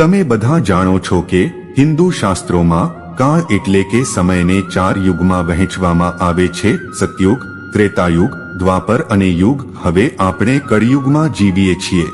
તમે બધા જાણો છો કે હિન્દુ શાસ્ત્રોમાં કાળ એટલે કે સમયને ચાર યુગમાં વહેંચવામાં આવે છે, સતયુગ, ત્રેતાયુગ, દ્વાપર અને યુગ. હવે આપણે કળિયુગમાં જીવીએ છીએ.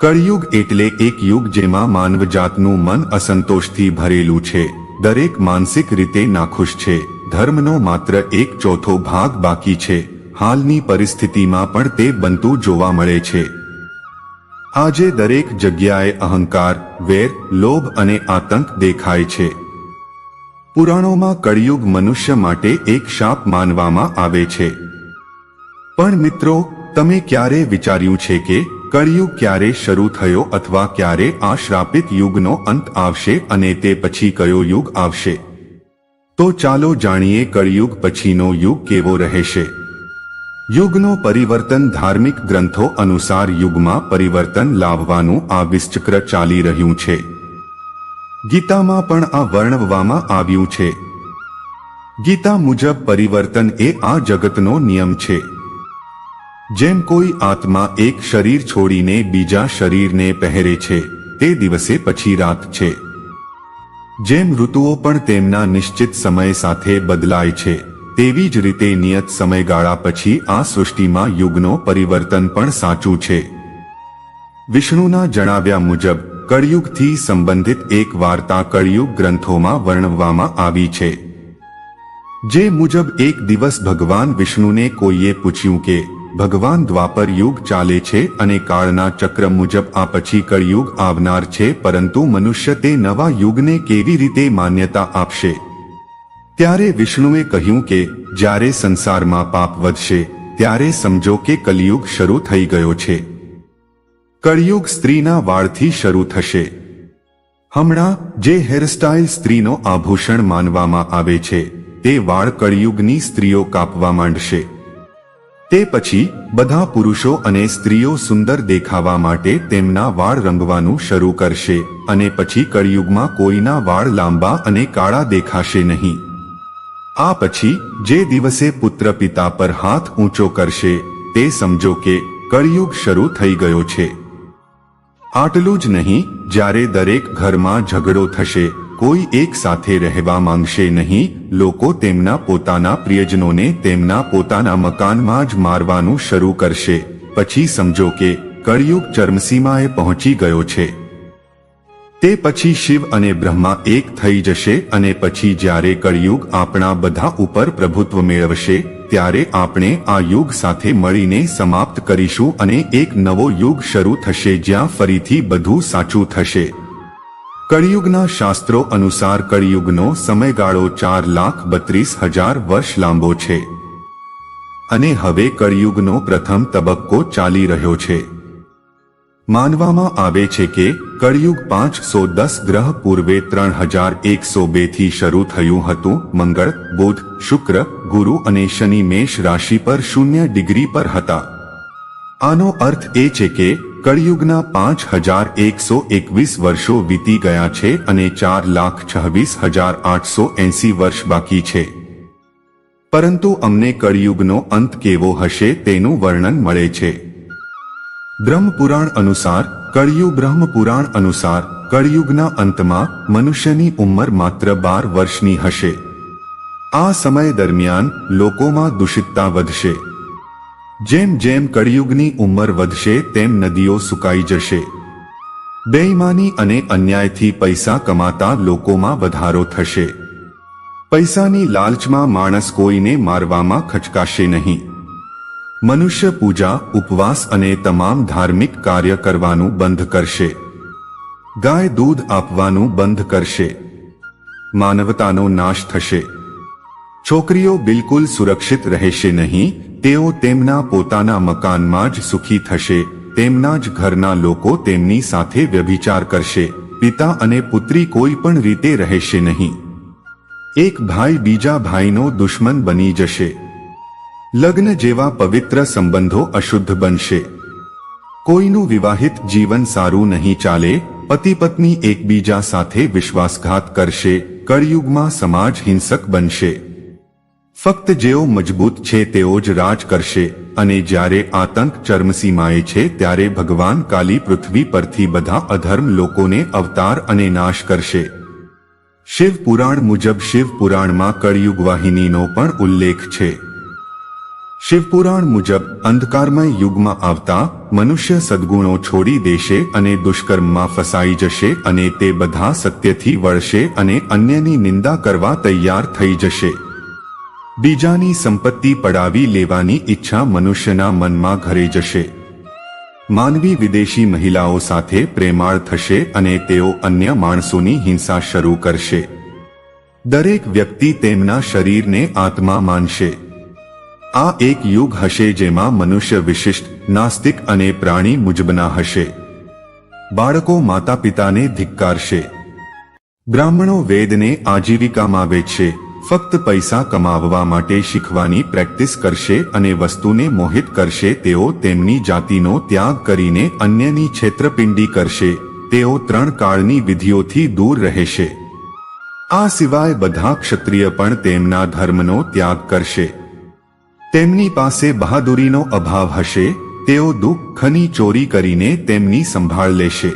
કળિયુગ એટલે એક યુગ જેમાં માનવજાતનું મન અસંતોષથી ભરેલું છે. દરેક માનસિક રીતે નાખુશ છે. ધર્મનો માત્ર એક ચોથો ભાગ બાકી છે. હાલની પરિસ્થિતિમાં પણ તે બનતું જોવા મળે છે. આજે દરેક જગ્યાએ અહંકાર, વેર, લોભ અને આતંક દેખાય છે. પુરાણોમાં કળિયુગ મનુષ્ય માટે એક શાપ માનવામાં આવે છે. પણ મિત્રો, તમે ક્યારે વિચાર્યું છે કે કળિયુગ ક્યારે શરૂ થયો અથવા ક્યારે આ શ્રાપિત યુગનો અંત આવશે અને તે પછી કયો યુગ આવશે? તો ચાલો જાણીએ કળિયુગ પછીનો યુગ કેવો રહેશે. યુગનો પરિવર્તન ધાર્મિક ગ્રંથો અનુસાર યુગમાં પરિવર્તન લાવવાનું આ વિશ્ચક્ર ચાલી રહ્યું છે. ગીતામાં પણ આ વર્ણવવામાં આવ્યું છે. ગીતા મુજબ પરિવર્તન એ આ જગતનો નિયમ છે. જેમ કોઈ આત્મા એક શરીર છોડીને બીજા શરીરને પહેરે છે, તે દિવસે પછી રાત છે. જેમ ઋતુઓ પણ તેમના નિશ્ચિત સમય સાથે બદલાય છે. તેવી જ રીતે નિયત સમયગાળા પછી આ સૃષ્ટિમાં યુગનો પરિવર્તન પણ સાચું છે. વિષ્ણુના જણાવ્યા મુજબ, કળિયુગથી સંબંધિત એક વાર્તા કળિયુગ ગ્રંથોમાં વર્ણવવામાં આવી છે. જે મુજબ એક દિવસ ભગવાન વિષ્ણુને કોઈએ પૂછ્યું કે, ભગવાન દ્વાપર યુગ ચાલે છે અને કાળના ચક્ર મુજબ આ પછી કળિયુગ આવનાર છે, પરંતુ મનુષ્ય તે નવા યુગને કેવી રીતે માન્યતા આપશે? ત્યારે વિષ્ણુએ કહ્યું કે, જ્યારે સંસારમાં પાપ વધશે, ત્યારે સમજો કે કલિયુગ શરૂ થઈ ગયો છે. કળિયુગ સ્ત્રીના વાળથી શરૂ થશે. હમણાં, જે હેરસ્ટાઇલ સ્ત્રીનો આભૂષણ માનવામાં આવે છે, તે વાળ કળિયુગની સ્ત્રીઓ કાપવા માંડશે. તે પછી, બધા પુરુષો અને સ્ત્રીઓ સુંદર દેખાવા માટે તેમના વાળ રંગવાનું શરૂ કરશે અને પછી કળિયુગમાં કોઈના વાળ લાંબા અને કાળા દેખાશે નહીં. આ પછી જે દિવસે પુત્ર પિતા પર હાથ ઊંચો કરશે, તે સમજો કે કળિયુગ શરૂ થઈ ગયો છે. આટલું જ નહીં, જ્યારે દરેક ઘરમાં ઝઘડો થશે, કોઈ એક સાથે રહેવા માંગશે નહીં, લોકો તેમના પોતાના પ્રિયજનોને તેમના પોતાના મકાનમાં જ મારવાનું શરૂ કરશે. પછી સમજો કે કળિયુગ ચરમસીમાએ પહોંચી ગયો છે. તે પછી શિવ અને બ્રહ્મા એક થઈ જશે અને પછી જ્યારે કળિયુગ આપણા બધા ઉપર પ્રભુત્વ મેળવશે, ત્યારે આપણે આ યુગ સાથે મળીને સમાપ્ત કરીશું અને એક નવો યુગ શરૂ થશે જ્યાં ફરીથી બધું સાચું થશે. કળિયુગના શાસ્ત્રો અનુસાર કળિયુગનો સમયગાળો ચાર લાખ બત્રીસ હજાર વર્ષ લાંબો છે. અને હવે કળિયુગનો પ્રથમ તબક્કો ચાલી રહ્યો છે. માનવામાં આવે છે કે કળિયુગ પાંચસો દસ ગ્રહ પૂર્વે ત્રણ હજાર એકસો બેથી શરૂ થયું હતું. મંગળ, બુધ, શુક્ર, ગુરુ અને શનિ મેષ રાશિ પર શૂન્ય ડિગ્રી પર હતા. આનો અર્થ એ છે કે કળિયુગના પાંચ હજાર એકસો એકવીસ વર્ષો વીતી ગયા છે અને ચાર લાખ છવ્વીસ હજાર આઠસો એંસી વર્ષ બાકી છે. પરંતુ અમને કળિયુગનો અંત કેવો હશે તેનું વર્ણન મળે છે. બ્રહ્મપુરાણ અનુસાર, કળિયુગ બ્રહ્મપુરાણ અનુસાર, કળિયુગના અંતમાં મનુષ્યની ઉંમર માત્ર બાર વર્ષની હશે. આ સમય દરમિયાન લોકોમાં દૂષિતતા વધશે. જેમ જેમ કળિયુગની ઉંમર વધશે, તેમ નદીઓ સુકાઈ જશે. બેઈમાની અને અન્યાયથી પૈસા કમાતા લોકોમાં વધારો થશે. પૈસાની લાલચમાં માણસ કોઈને મારવામાં ખચકાશે નહીં. મનુષ્ય પૂજા, ઉપવાસ અને તમામ ધાર્મિક કાર્ય કરવાનું બંધ કરશે. ગાય દૂધ આપવાનું બંધ કરશે. માનવતાનો નાશ થશે. છોકરીઓ બિલકુલ સુરક્ષિત રહેશે નહીં, તેઓ તેમના પોતાના મકાનમાં જ સુખી થશે, તેમના જ ઘરના લોકો તેમની સાથે વ્યભિચાર કરશે, પિતા અને પુત્રી કોઈ પણ રીતે રહેશે નહીં. એક ભાઈ બીજા ભાઈનો દુશ્મન બની જશે. લગ્ન જેવા પવિત્ર સંબંધો અશુદ્ધ બનશે. કોઈનું વિવાહિત જીવન સારું નહીં ચાલે પતિ પત્ની એકબીજા સાથે વિશ્વાસઘાત કરશે, કળયુગમાં સમાજ હિંસક બનશે. ફક્ત જેઓ મજબૂત છે તેઓ જ રાજ કરશે, અને જ્યારે આતંક ચરમસીમાએ છે ત્યારે ભગવાન કાલી પૃથ્વી પરથી બધા અધર્મ લોકોને અવતાર અને નાશ કરશે. શિવ પુરાણ મુજબ શિવ પુરાણમાં કળિયુગ વાહિનીનો પણ ઉલ્લેખ છે. શિવપુરાણ મુજબ અંધકારમય યુગમાં આવતા મનુષ્ય સદગુણો છોડી દેશે અને દુષ્કર્મમાં ફસાઈ જશે અને તે બધા સત્યથી વળશે અને અન્યની નિંદા કરવા તૈયાર થઈ જશે. બીજાની સંપત્તિ પડાવી લેવાની ઈચ્છા મનુષ્યના મનમાં ઘરે જશે. માનવી વિદેશી મહિલાઓ સાથે પ્રેમાળ થશે અને તેઓ અન્ય માણસોની હિંસા શરૂ કરશે. દરેક વ્યક્તિ તેમના શરીરને આત્મા માનશે. આ એક યુગ હશે જેમાં મનુષ્ય વિશિષ્ટ, નાસ્તિક અને પ્રાણી મુજબના હશે. બાળકો માતા પિતાને ધિક્કારશે. બ્રાહ્મણો વેદને આજીવિકામાં વેચશે. ફક્ત પૈસા કમાવવા માટે શીખવાની પ્રેક્ટિસ કરશે અને વસ્તુને મોહિત કરશે. તેઓ તેમની જાતિનો ત્યાગ કરીને અન્યની છેતરપિંડી કરશે. તેઓ ત્રણ કાળની વિધિઓથી દૂર રહેશે. આ સિવાય બધા ક્ષત્રિય પણ તેમના ધર્મનો ત્યાગ કરશે. તેમની પાસે બહાદુરીનો અભાવ હશે, તેઓ દુઃખની ચોરી કરીને તેમની સંભાળ લેશે.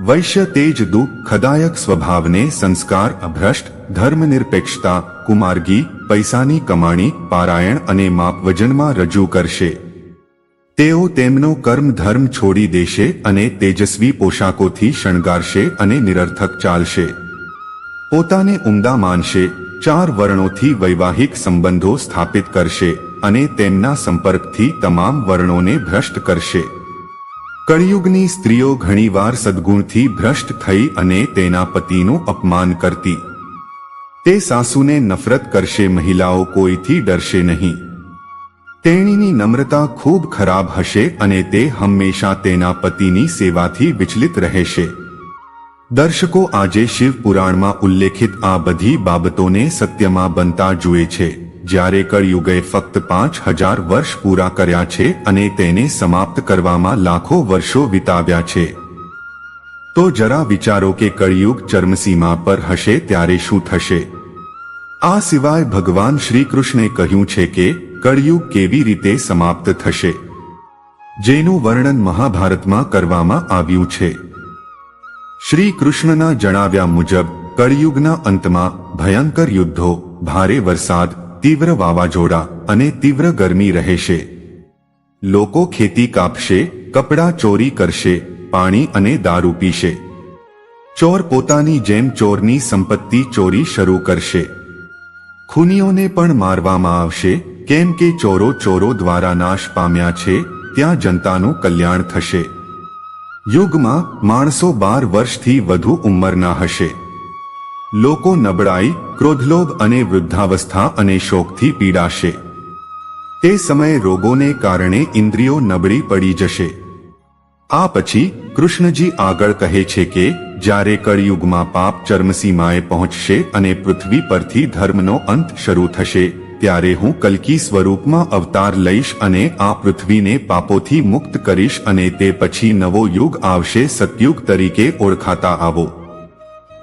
વૈશ્ય તેજ દુઃખ ખદાયક સ્વભાવને સંસ્કાર, અભ્રષ્ટ, ધર્મનિરપેક્ષતા, કુમાર્ગી, પૈસાની કમાણી, પારાયણ અને માપવજનમાં રજૂ કરશે. તેઓ તેમનો કર્મ ધર્મ છોડી દેશે અને તેજસ્વી પોશાકોથી શણગારશે અને નિરર્થક ચાલશે. પોતાને ઉમદા માનશે. ચાર વર્ણોથી વૈવાહિક સંબંધો સ્થાપિત કરશે અને તેમના સંપર્કથી તમામ વર્ણોને ભ્રષ્ટ કરશે. કળિયુગની સ્ત્રીઓ ઘણીવાર સદગુણથી ભ્રષ્ટ થઈ અને તેના પતિનું અપમાન કરતી. તે સાસુને નફરત કરશે, મહિલાઓ કોઈથી ડરશે નહીં. તેણીની નમ્રતા ખૂબ ખરાબ હશે અને તે હંમેશા તેના પતિની સેવાથી વિચલિત રહેશે. દર્શકો આજે શિવ પુરાણમાં ઉલ્લેખિત આ બધી બાબતોને સત્યમાં બનતા જુએ છે. જ્યારે કળયુગે ફક્ત પાંચ હજાર વર્ષ પૂરા કર્યા છે અને તેને સમાપ્ત કરવામાં લાખો વર્ષો વિતાવ્યા છે. તો જરા વિચારો કે કળિયુગ ચર્મસીમા પર હશે ત્યારે શું થશે? આ સિવાય ભગવાન શ્રી કૃષ્ણે કહ્યું છે કે કળિયુગ કેવી રીતે સમાપ્ત થશે? જેનું વર્ણન મહાભારતમાં કરવામાં આવ્યું છે. શ્રી કૃષ્ણના જણાવ્યા મુજબ, કળિયુગના અંતમાં ભયંકર યુદ્ધો, ભારે વરસાદ, તીવ્ર વાવાઝોડા અને તીવ્ર ગરમી રહેશે. લોકો ખેતી કાપશે, કપડાં ચોરી કરશે, પાણી અને દારૂ પીશે. ચોર પોતાની જેમ ચોરની સંપત્તિ ચોરી શરૂ કરશે. ખૂનીઓને પણ મારવામાં આવશે, કેમ કે ચોરો ચોરો દ્વારા નાશ પામ્યા છે, ત્યાં જનતાનું કલ્યાણ થશે. યુગમાં માણસો બાર વર્ષથી વધુ ઉંમરના હશે. લોકો નબળાઈ, ક્રોધલોભ અને વૃદ્ધાવસ્થા અને શોકથી પીડાશે. તે સમયે રોગોને કારણે ઇન્દ્રિયો નબળી પડી જશે. આ પછી કૃષ્ણજી આગળ કહે છે કે, જ્યારે કળિયુગમાં પાપ ચર્મસીમાએ પહોંચશે અને પૃથ્વી પરથી ધર્મનો અંત શરૂ થશે ત્યારે હું કલકી સ્વરૂપમાં અવતાર લઈશ અને આ પૃથ્વીને પાપોથી મુક્ત કરીશ અને તે પછી નવો યુગ આવશે સતયુગ તરીકે ઓળખાતા આવો.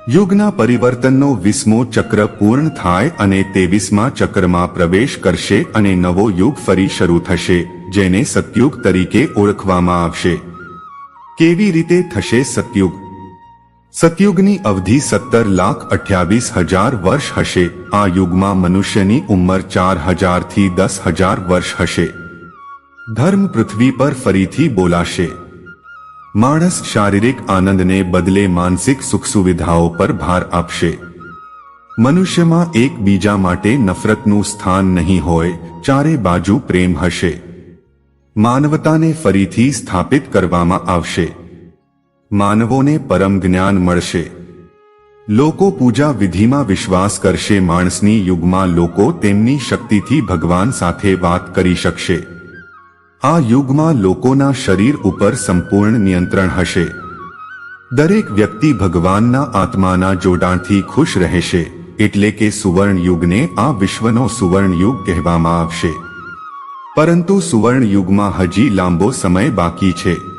યુગના પરિવર્તનનો વીસમો ચક્ર પૂર્ણ થાય અને તેવીસમા ચક્રમાં પ્રવેશ કરશે અને નવો યુગ ફરી શરૂ થશે, જેને સતયુગ તરીકે ઓળખવામાં આવશે. કેવી રીતે થશે સતયુગ? સતયુગની અવધિ સત્તર લાખ અઠ્યાવીસ હજાર વર્ષ હશે. આ યુગમાં મનુષ્યની ઉંમર ચાર હજારથી દસ હજાર વર્ષ હશે. ધર્મ પૃથ્વી પર ફરીથી બોલાશે. માણસ શારીરિક આનંદને બદલે માનસિક સુખ સુવિધાઓ પર ભાર આપશે. મનુષ્યમાં એકબીજા માટે નફરતનું સ્થાન નહીં હોય, ચારે બાજુ પ્રેમ હશે. માનવતાને ફરીથી સ્થાપિત કરવામાં આવશે. માનવોને પરમ જ્ઞાન મળશે. લોકો પૂજા વિધિમાં વિશ્વાસ કરશે, માણસની યુગમાં લોકો તેમની શક્તિથી ભગવાન સાથે વાત કરી શકશે. આ યુગમાં લોકોના શરીર ઉપર સંપૂર્ણ નિયંત્રણ હશે. દરેક વ્યક્તિ ભગવાનના આત્માના જોડાણથી ખુશ રહેશે, એટલે કે સુવર્ણ યુગને આ વિશ્વનો સુવર્ણ યુગ કહેવામાં આવશે. પરંતુ સુવર્ણ યુગમાં હજી લાંબો સમય બાકી છે.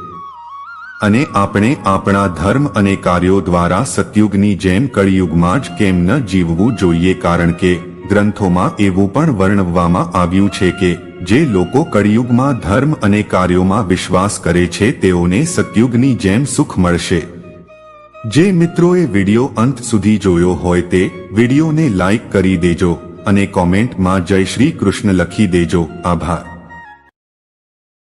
અને આપણે આપણા ધર્મ અને કાર્યો દ્વારા સતયુગની જેમ કળિયુગમાં જ કેમ ન જીવવું જોઈએ કારણ કે ગ્રંથોમાં એવું પણ વર્ણવવામાં આવ્યું છે કે જે લોકો કળિયુગમાં ધર્મ અને કાર્યોમાં વિશ્વાસ કરે છે તેઓને સતયુગની જેમ સુખ મળશે. જે મિત્રોએ વિડિયો અંત સુધી જોયો હોય તે વિડિયોને લાઈક કરી દેજો અને કોમેન્ટમાં જય શ્રી કૃષ્ણ લખી દેજો. આભાર.